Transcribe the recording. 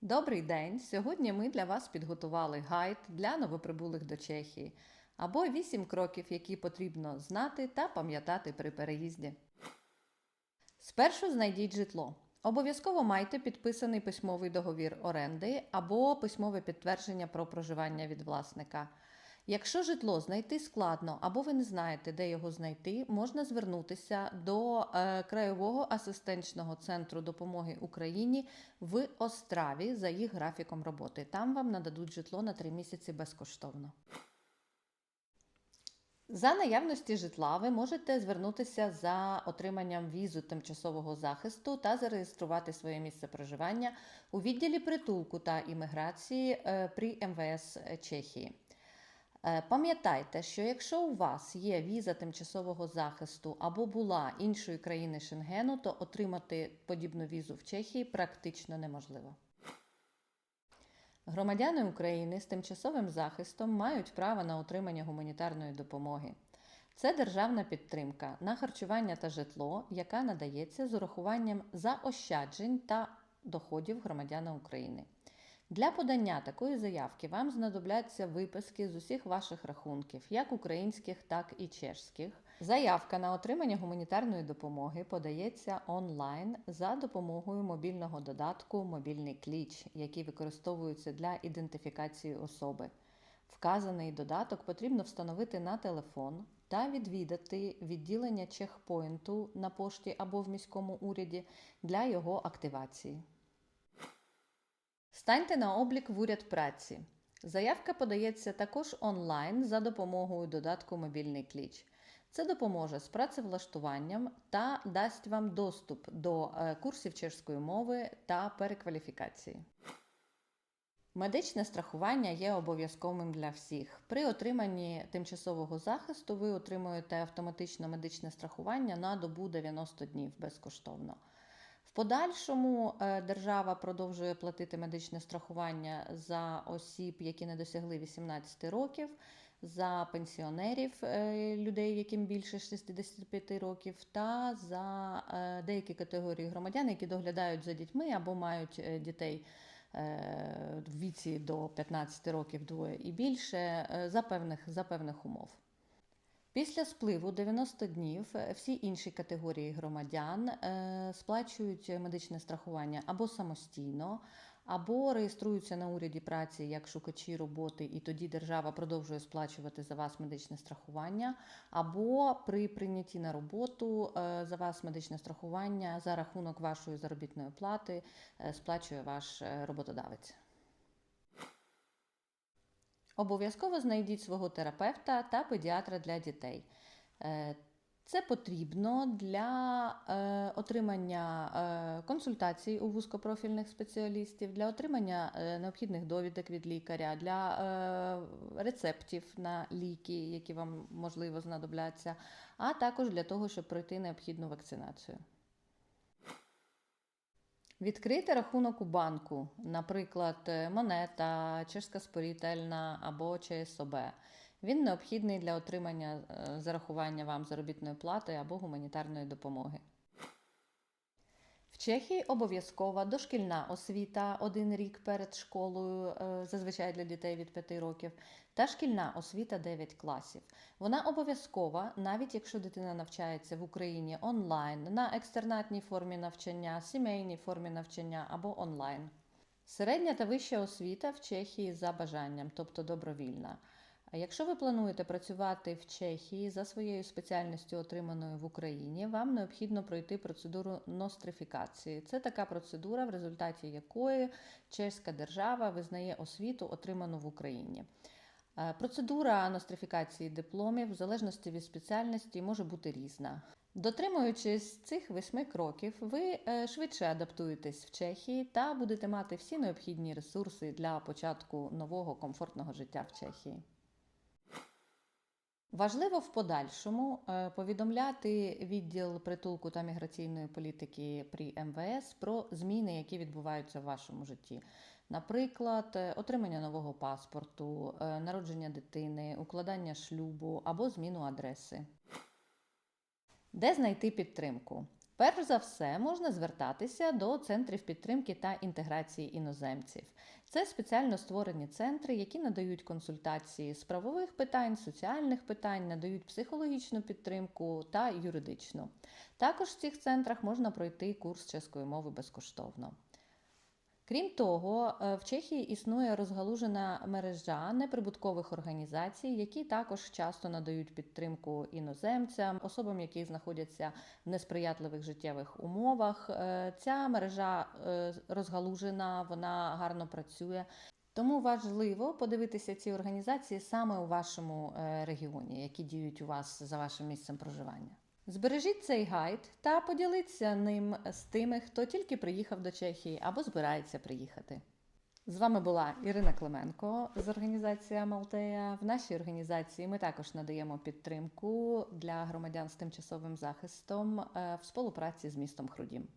Добрий день! Сьогодні ми для вас підготували гайд для новоприбулих до Чехії або 8 кроків, які потрібно знати та пам'ятати при переїзді. Спершу знайдіть житло. Обов'язково майте підписаний письмовий договір оренди або письмове підтвердження про проживання від власника. Якщо житло знайти складно або ви не знаєте, де його знайти, можна звернутися до е, Краєвого асистентного центру допомоги Україні в Остраві за їх графіком роботи. Там вам нададуть житло на 3 місяці безкоштовно. За наявності житла ви можете звернутися за отриманням візу тимчасового захисту та зареєструвати своє місце проживання у відділі притулку та імміграції е, при МВС Чехії. Е, Пам'ятайте, що якщо у вас є віза тимчасового захисту або була іншої країни Шенгену, то отримати подібну візу в Чехії практично неможливо. Громадяни України з тимчасовим захистом мають право на отримання гуманітарної допомоги. Це державна підтримка на харчування та житло, яка надається з урахуванням заощаджень та доходів громадяна України. Для подання такої заявки вам знадобляться виписки з усіх ваших рахунків, як українських, так і чешських. Заявка на отримання гуманітарної допомоги подається онлайн за допомогою мобільного додатку Мобільний кліч, який використовується для ідентифікації особи. Вказаний додаток потрібно встановити на телефон та відвідати відділення чекпоінту на пошті або в міському уряді для його активації. Станьте на облік в уряд праці. Заявка подається також онлайн за допомогою додатку Мобільний кліч. Це допоможе з працевлаштуванням та дасть вам доступ до е, курсів чешської мови та перекваліфікації. Медичне страхування є обов'язковим для всіх. При отриманні тимчасового захисту ви отримуєте автоматичне медичне страхування на добу 90 днів безкоштовно. Подальшому е, держава продовжує платити медичне страхування за осіб, які не досягли 18 років, за пенсіонерів, е, людей, яким більше 65 років, та за е, деякі категорії громадян, які доглядають за дітьми або мають дітей в віці до 15 років двоє і більше за певних, за певних умов. Після спливу 90 днів всі інші категорії громадян е, сплачують медичне страхування або самостійно, або реєструються на уряді праці як шукачі роботи, і тоді держава продовжує сплачувати за вас медичне страхування, або при прийнятті на роботу е, за вас медичне страхування за рахунок вашої заробітної плати е, сплачує ваш роботодавець. Обов'язково знайдіть свого терапевта та педіатра для дітей. Е, це потрібно для е, отримання е, консультацій у вузькопрофільних спеціалістів, для отримання необхідних довідок від лікаря, для рецептів на ліки, які вам можливо знадобляться, а також для того, щоб пройти необхідну вакцинацію. Відкрити рахунок у банку, наприклад, е, монета, чешська спорітельна або ЧСОБ. Він необхідний для отримання е, зарахування вам заробітної плати або гуманітарної допомоги. В Чехії обов'язкова дошкільна освіта один рік перед школою, е, зазвичай для дітей від 5 років, та шкільна освіта 9 класів. Вона обов'язкова, навіть якщо дитина навчається в Україні онлайн, на екстернатній формі навчання, сімейній формі навчання або онлайн. Середня та вища освіта в Чехії за бажанням, тобто добровільна. Якщо ви плануєте працювати в Чехії за своєю спеціальністю, отриманою в Україні, вам необхідно пройти процедуру нострифікації. Це така процедура, в результаті якої чеська держава визнає освіту, отриману в Україні. Е, процедура нострифікації дипломів, в залежності від спеціальності, може бути різна. Дотримуючись цих восьми кроків, ви е, швидше адаптуєтесь в Чехії та будете мати всі необхідні ресурси для початку нового комфортного життя в Чехії. Важливо в подальшому е, повідомляти відділ притулку та міграційної політики при МВС про зміни, які відбуваються в вашому житті. Наприклад, е, отримання нового паспорту, е, народження дитини, укладання шлюбу або зміну адреси. Де знайти підтримку? Перш за все, можна звертатися до центрів підтримки та інтеграції іноземців. Це спеціально створені центри, які надають консультації з правових питань, соціальних питань, надають психологічну підтримку та юридичну. Також в цих центрах можна пройти курс чеської мови безкоштовно. Крім того, е, в Чехії існує розгалужена мережа неприбуткових організацій, які також часто надають підтримку іноземцям, особам, які знаходяться в несприятливих життєвих умовах. Е, Ця мережа е, розгалужена, вона гарно працює. Тому важливо подивитися ці організації саме у вашому регіоні, які діють у вас за вашим місцем проживання. Збережіть цей гайд та поділіться ним з тими, хто тільки приїхав до Чехії або збирається приїхати. З вами була Ірина Клименко з організації Малтея. В нашій організації ми також надаємо підтримку для громадян з тимчасовим захистом е, в співпраці з містом Хрудім.